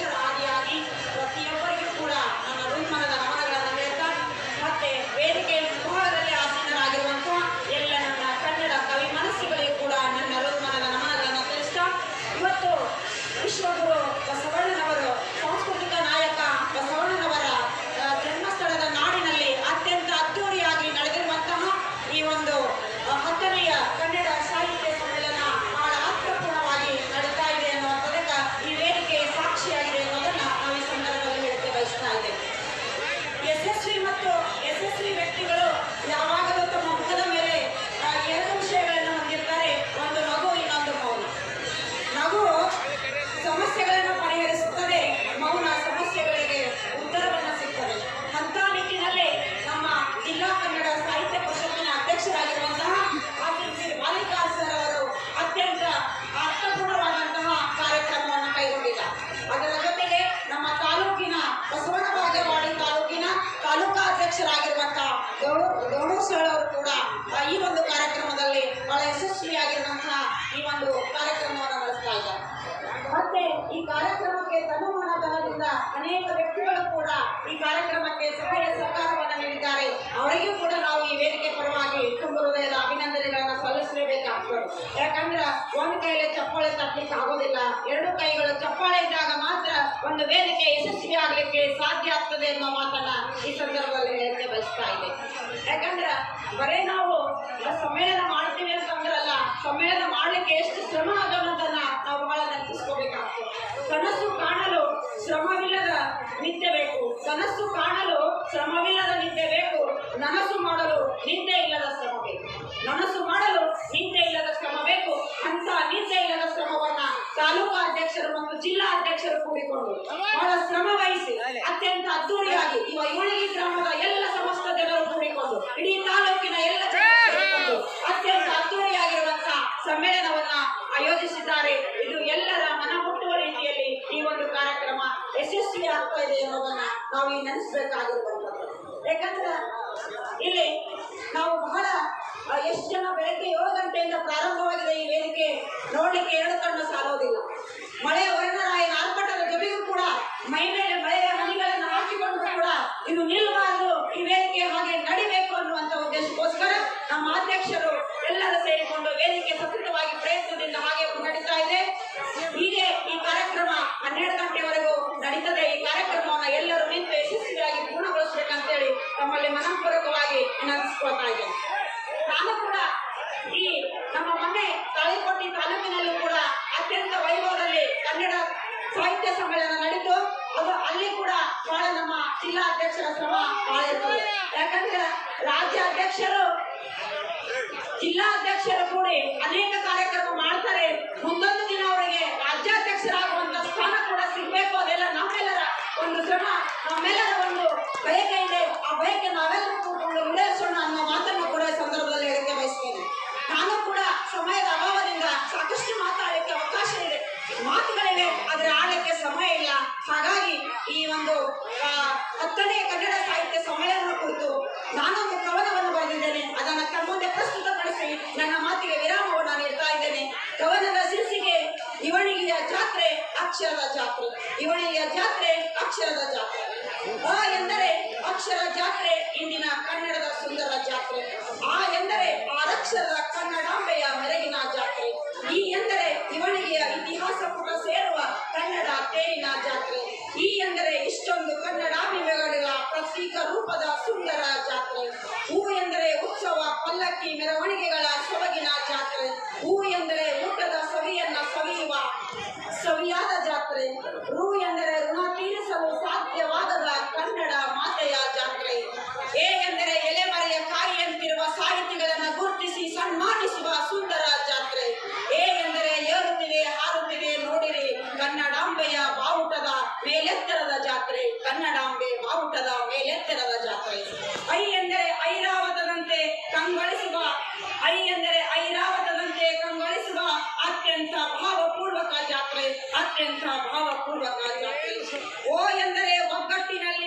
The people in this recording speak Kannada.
Watch your. ಅನೇಕ ವ್ಯಕ್ತಿಗಳು ಕೂಡ ಈ ಕಾರ್ಯಕ್ರಮಕ್ಕೆ ಸಹಾಯ ಸಹಕಾರವನ್ನು ನೀಡಿದ್ದಾರೆ. ಅವರಿಗೂ ಕೂಡ ನಾವು ಈ ವೇದಿಕೆ ಪರವಾಗಿ ತುಂಬ ಹೃದಯದ ಅಭಿನಂದನೆಗಳನ್ನು ಸಲ್ಲಿಸಲೇಬೇಕಾಗ್ತದೆ. ಯಾಕಂದ್ರೆ ಒಂದು ಕೈಯಲ್ಲಿ ಚಪ್ಪಾಳೆ ತಟ್ಟಲಿಕ್ಕೆ ಆಗೋದಿಲ್ಲ. ಎರಡು ಕೈಗಳು ಚಪ್ಪಾಳೆ ಇದ್ದಾಗ ಮಾತ್ರ ಒಂದು ವೇದಿಕೆ ಯಶಸ್ವಿ ಆಗಲಿಕ್ಕೆ ಸಾಧ್ಯ ಆಗ್ತದೆ ಅನ್ನೋ ಮಾತನ್ನ ಈ ಸಂದರ್ಭದಲ್ಲಿ ಹೇಳಕ್ಕೆ ಬಯಸ್ತಾ ಇದೆ ಯಾಕಂದ್ರೆ ಬರೇ ನಿದ್ದೆ ಬೇಕು. ಕನಸು ಕಾಣಲು ಶ್ರಮವಿಲ್ಲದ ನಿದ್ದೆ ಬೇಕು. ನನಸು ಮಾಡಲು ನಿದ್ದೆ ಇಲ್ಲದ ಶ್ರಮ ಬೇಕು. ನನಸು ಮಾಡಲು ನಿದ್ದೆ ಇಲ್ಲದ ಶ್ರಮ ಬೇಕು. ಅಂತ ನಿದ್ದೆ ಇಲ್ಲದ ಶ್ರಮವನ್ನ ತಾಲೂಕಾ ಅಧ್ಯಕ್ಷರು ಮತ್ತು ಜಿಲ್ಲಾ ಅಧ್ಯಕ್ಷರು ಕೂಡಿಕೊಂಡು ಬಹಳ ಶ್ರಮ ವಹಿಸಿ, ಅತ್ಯಂತ ಅದ್ದೂರಿಯಾಗಿ ಈ ವೈವಣಿಗೆ ಗ್ರಾಮದ ಎಲ್ಲ ಸಮಸ್ತ ಜನರು ಕೂಡಿಕೊಂಡು ಇಡೀ ತಾಲೂಕಿನ ಎಲ್ಲ ಜನರು ಸೇರಿಕೊಂಡು ಅತ್ಯಂತ ಅದ್ದೂರಿಯಾಗಿರುವಂತಹ ಸಮ್ಮೇಳನವನ್ನ ಆಯೋಜಿಸಿದ್ದಾರೆ ಇದು ಎಲ್ಲರ ಮನ ಮುಟ್ಟುವ ರೀತಿಯಲ್ಲಿ ಈ ಒಂದು ಕಾರ್ಯಕ್ರಮ ಯಶಸ್ವಿ ಆಗ್ತಾ ಇದೆ ಅನ್ನೋದನ್ನ ನಾವು ಈ ನೆನೆಸ್ಬೇಕಾಗಿರುವಂತದ್ದು ಯಾಕಂದ್ರೆ ಇಲ್ಲಿ ನಾವು ಬಹಳ ಎಷ್ಟು ಜನ ಬೆಳಗ್ಗೆ ಏಳು ಗಂಟೆಯಿಂದ ಪ್ರಾರಂಭವಾಗಿದೆ ಈ ವೇದಿಕೆ ನೋಡ್ಲಿಕ್ಕೆ ಎರಡು ಕಣ್ಣು ಸಾಲೋದಿಲ್ಲ. ಮಳೆ ವರ್ಣರಾಯನ ಆರ್ಭಟದ ಜೊತೆಗೂ ಕೂಡ ಮೈ ಮೇಲೆ ಮಳೆಯ ಹನಿಗಳನ್ನು ಹಾಕಿಕೊಂಡು ಕೂಡ ಇದು ನಿಲ್ಲಬಾರದು ಈ ವೇದಿಕೆ ಹಾಗೆ ನಡಿಬೇಕು ಅನ್ನುವಂತ ಉದ್ದೇಶಕ್ಕೋಸ್ಕರ ನಮ್ಮ ಅಧ್ಯಕ್ಷರು ಎಲ್ಲರೂ ಸೇರಿಕೊಂಡು ವೇದಿಕೆ ಸತತವಾಗಿ ಪ್ರಯತ್ನದಿಂದ ಹಾಗೆ ನಡೀತಾ ಇದೆ. ಹೀಗೆ ಈ ಕಾರ್ಯಕ್ರಮ ಹನ್ನೆರಡು ಗಂಟೆವರೆಗೂ ನಡೀತದೆ ಈ ಕಾರ್ಯಕ್ರಮವನ್ನು ಎಲ್ಲರೂ ನಿಂತು ಯಶಸ್ವಿಯಾಗಿ ಪೂರ್ಣಗೊಳಿಸಬೇಕಂತೇಳಿ ತಮ್ಮಲ್ಲಿ ಮನಪೂರ್ವಕವಾಗಿ ವಿನಂತಿಸ್ಕೊಳ್ತಾ ಇದ್ದೇನೆ. ನಾನು ಕೂಡ ಈ ನಮ್ಮ ಮನೆ ತಾಳಿಕೋಟಿ ತಾಲೂಕಿನಲ್ಲೂ ಕೂಡ ಅತ್ಯಂತ ವೈಭವದಲ್ಲಿ ಕನ್ನಡ ಸಾಹಿತ್ಯ ಸಮ್ಮೇಳನ ನಡೀತು. ಅದು ಅಲ್ಲಿ ಕೂಡ ಬಹಳ ನಮ್ಮ ಜಿಲ್ಲಾ ಅಧ್ಯಕ್ಷರ ಶ್ರಮ ಬಹಳ ರಾಜ್ಯ ಅಧ್ಯಕ್ಷರು ಜಿಲ್ಲಾ ಅಧ್ಯಕ್ಷರು ಕೂಡಿ ಅನೇಕ ಕಾರ್ಯಕ್ರಮ ಮಾಡ್ತಾರೆ. ಮುಂದೊಂದು ದಿನ ಅವರಿಗೆ ರಾಜ್ಯಾಧ್ಯಕ್ಷರಾಗುವಂತ ಸ್ಥಾನ ಕೂಡ ಸಿಗ್ಬೇಕು ಅದೆಲ್ಲ ನಮ್ಮೆಲ್ಲರ ಒಂದು ಶ್ರಮ ನಮ್ಮೆಲ್ಲರ ಒಂದು ಬಯಕೆ ಇದೆ. ಆ ಬಯಕೆ ನಾವೆಲ್ಲರೂ ಕೂತ್ಕೊಂಡು ಈಡೇರಿಸೋಣ ಅನ್ನೋ ಮಾತನ್ನು ಕೂಡ ಈ ಸಂದರ್ಭದಲ್ಲಿ ಹೇಳಕ್ಕೆ ಬಯಸ್ತೇನೆ ನಾನು ಕೂಡ ಸಮಯದ ಅಭಾವದಿಂದ ಸಾಕಷ್ಟು ಮಾತಾಡಲಿಕ್ಕೆ ಅವಕಾಶ ಇದೆ. ಮಾತುಗಳಿವೆ, ಆದರೆ ಆಡಕ್ಕೆ ಸಮಯ ಇಲ್ಲ. ಹಾಗಾಗಿ ಈ ಒಂದು ಅಕ್ಷರದ ಜಾತ್ರೆ. ಇವಳಿಯ ಜಾತ್ರೆ ಅಕ್ಷರದ ಜಾತ್ರೆ. ಆ ಎಂದರೆ ಅಕ್ಷರ ಜಾತ್ರೆ ಇಂದಿನ ಕನ್ನಡದ ಸುಂದರ ಜಾತ್ರೆ. ಆ ಎಂದರೆ ಆರಕ್ಷರದ ಕನ್ನಡಾಂಬೆಯ ಮೆರಗಿನ ಜಾತ್ರೆ. ಈ ಎಂದರೆ ಇವಳಿಯ ಇತಿಹಾಸ ಪುಟ ಸೇರುವ ಕನ್ನಡ ತೇರಿನ ಜಾತ್ರೆ. ಈ ಎಂದರೆ ಇಷ್ಟೊಂದು ಕನ್ನಡಾಭಿಮಾನಿಗಳ ಪ್ರತೀಕ ರೂಪದ ಸುಂದರ ಜಾತ್ರೆ. ಹೂ ಎಂದರೆ ಉತ್ಸವ, ಪಲ್ಲಕ್ಕಿ, ಮೆರವಣಿಗೆಗಳ ಸೊಬಗಿನ ಜಾತ್ರೆ ಹೂ ಎಂದರೆ ಊಟದ ಸವಿಯನ್ನ ಸವಿಯುವ ಸವಿಯಾದ ಜಾತ್ರೆ ರು ಎಂದರೆ ಋಣ ತೀರಿಸಲು ಸಾಧ್ಯವಾಗದ ಕನ್ನಡ ಮಾತೆಯ ಜಾತ್ರೆ ಎ ಎಂದರೆ ಎಲೆಮರೆಯ ಕಾಯಿಯಂತಿರುವ ಸಾಹಿತಿಗಳನ್ನು ಗುರುತಿಸಿ ಸನ್ಮಾನಿಸುವ ಸುಂದರ ಜಾತ್ರೆ ಎ ಎಂದರೆ ಏರುತ್ತಿದೆ ಹಾರುತ್ತಿದೆ ನೋಡಿರಿ ಕನ್ನಡಾಂಬೆಯ ಬಾವುಟದ ಮೇಲೆತ್ತರದ ಜಾತ್ರೆ ಕನ್ನಡಾಂಬೆ ಬಾವುಟದ ಮೇಲೆತ್ತರದ ಜಾತ್ರೆ ಐ ಎಂದರೆ ಐರಾವತದಂತೆ ಕಂಗೊಳಿಸುವ ಐ ಎಂದರೆ ಐರಾವತದಂತೆ ಕಂಗೊಳಿಸುವ ಅತ್ಯಂತ ಭಾವಪೂರ್ವಕ ಜಾತ್ರೆ ಅತ್ಯಂತ ಭಾವಪೂರ್ವಕ ಜಾತ್ರೆ. ಓ ಎಂದರೆ ಒಗ್ಗಟ್ಟಿನಲ್ಲಿ